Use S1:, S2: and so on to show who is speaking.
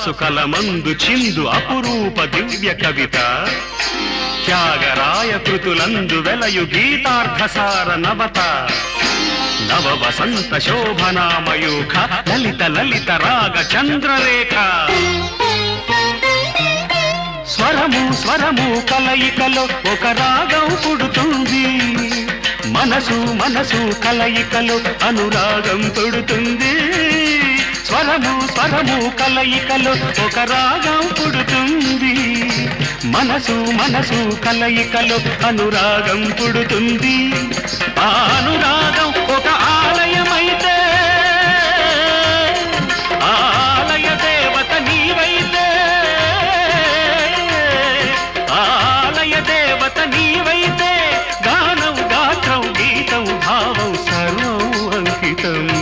S1: పాసుకల మందు చిందు అపురూప దివ్య కవిత. త్యాగరాయ కృతులందు వెలయు గీతార్థసార నవత. నవ వసంత శోభనామయూఖ లలిత లలిత రాగ చంద్రరేఖ. స్వరము స్వరము కలయికలో ఒక రాగం పుడుతుంది. మనసు మనసు కలయికలో అనురాగం పుడుతుంది. స్వరము కలయికలు ఒక రాగం పుడుతుంది. మనసు మనసు కలయికలు అనురాగం పుడుతుంది. ఆ అనురాగం ఒక ఆలయమైతే ఆలయ దేవత నీవైతే ఆలయ దేవత నీవైతే గానం గాత్రం గీతం భావం సర్వం అంకితం.